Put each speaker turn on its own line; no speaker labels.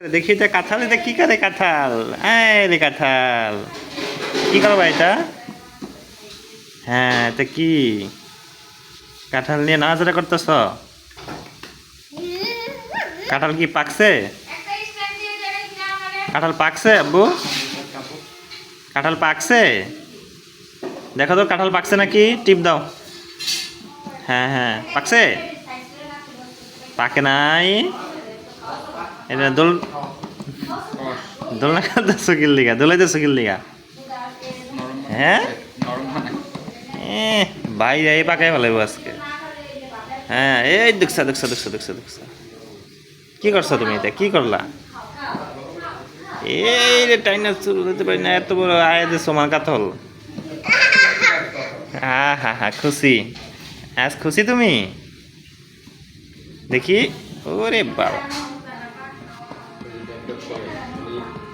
দেখি এটা কাঁঠাল, এটা কি করে কাঁঠাল? এই রে কাঁঠাল। কি করবা এটা? হ্যাঁ এটা কি? কাঁঠাল নিয়ে নাড়াচাড়া করতেছ? কাঁঠাল কি পাকছে? কাঁঠাল পাকছে, আব্বু? কাঁঠাল পাকছে? দেখো তো, কাঁঠাল পাকছে নাকি? টিপ দাও। হ্যাঁ হ্যাঁ পাকছে? পাকে নাই? এটা দোল দোলনা খাতেছো কিল লিগা দোলাইতেছো কিল লিগা। হ্যাঁ? বাইরে এই পাকাই ফেলাইব আজকে। হ্যাঁ এই দেখছা দেখছা দেখছা দেখছা দেখছা কি করছ তুমি এটা? কি করলা? এই রে টাইনা চুল দিতে পারি না, এত বড় আয় যে সমান কাতল। হা হা হা, খুশি। আজ খুশি তুমি? দেখি। ওরে বাবা। 谁看